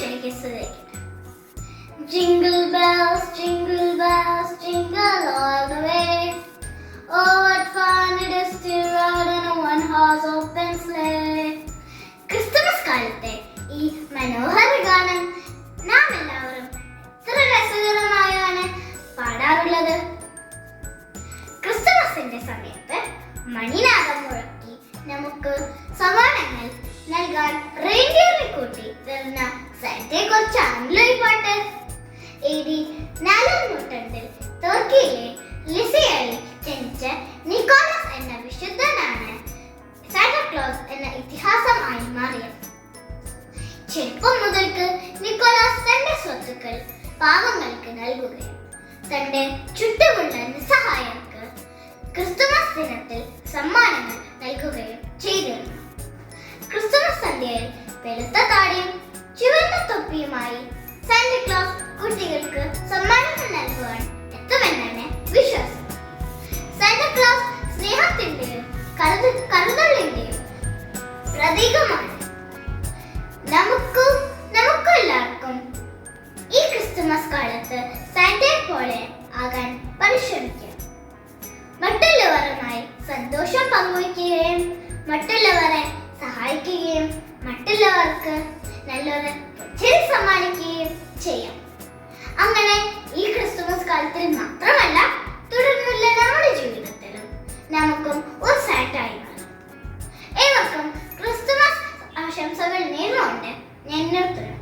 ക്ഷണിക്ക് സുഖിക്കട്ടെ Jingle bells, jingle bells, jingle all the way. Oh, what fun it is to ride in a one-horse open sleigh. Christmas കാലത്തെ ഈ മനോഹര ഗാനം നാം എല്ലാവരും എത്ര രസകരമായാണ് പാടാറുള്ളത് ക്രിസ്തുമസിന്റെ സമയത്ത് മണിനാദം മുഴക്കി നമുക്ക് സമ്മാനങ്ങൾ നൽകാൻ റെയിൻഡിയറെ കൂട്ടി വരുന്ന സൈറ്റയെ കുറിച്ചാണല്ലോ ഈ പാട്ട്. എഴുതി നാലാം നൂറ്റാണ്ടിൽ തുർക്കിയിലെ ലിസിയയിൽ ജനിച്ച നിക്കോളസ് എന്ന വിശുദ്ധനാണ് സാന്റക്ലോസ് എന്ന ഇതിഹാസമായി മാറിയത്. ചെറുപ്പം മുതൽക്ക് നിക്കോളാസ് തന്റെ സ്വത്തുക്കൾ പാവങ്ങൾക്ക് നൽകുകയും തന്റെ ചുറ്റുമുള്ള നിസ്സഹായർക്ക് ക്രിസ്തുമസ് ദിനത്തിൽ സമ്മാനങ്ങൾ നൽകുകയും ചെയ്തിരുന്നു. ക്രിസ്തുമസ് സന്ധ്യയിൽ വെളുത്ത താടിയും ചുവന്ന തൊപ്പിയുമായി സാന്റക്ലോസ് കുട്ടികൾക്ക് സമ്മാനങ്ങൾ നൽകുവാൻ എത്തുമെന്നാണ് വിശ്വാസം. സാന്റക്ലോസ് സ്നേഹത്തിന്റെയും കരുത കരുതലിന്റെയും പ്രതീകമാണ്. നമുക്ക് നമുക്കെല്ലാവർക്കും ഈ ക്രിസ്തുമസ് കാലത്ത് സാന്റേ പോലെ ആകാൻ പരിശ്രമിക്കാം. മറ്റുള്ളവരുമായി സന്തോഷം പങ്കുവയ്ക്കുകയും മറ്റുള്ളവരെ സഹായിക്കുകയും മറ്റുള്ളവർക്ക് നല്ലൊരു സമ്മാനിക്കുകയും ചെയ്യാം. അങ്ങനെ ഈ ക്രിസ്തുമസ് കാലത്തിൽ മാത്രമല്ല തുടർന്നുള്ള നമ്മുടെ ജീവിതത്തിലും നമുക്കും ഒരു സാറ്റായി ഏവർക്കും ക്രിസ്തുമസ് ആശംസകൾ നേർന്നുകൊണ്ട് ഞാൻ നിർത്തുന്നു.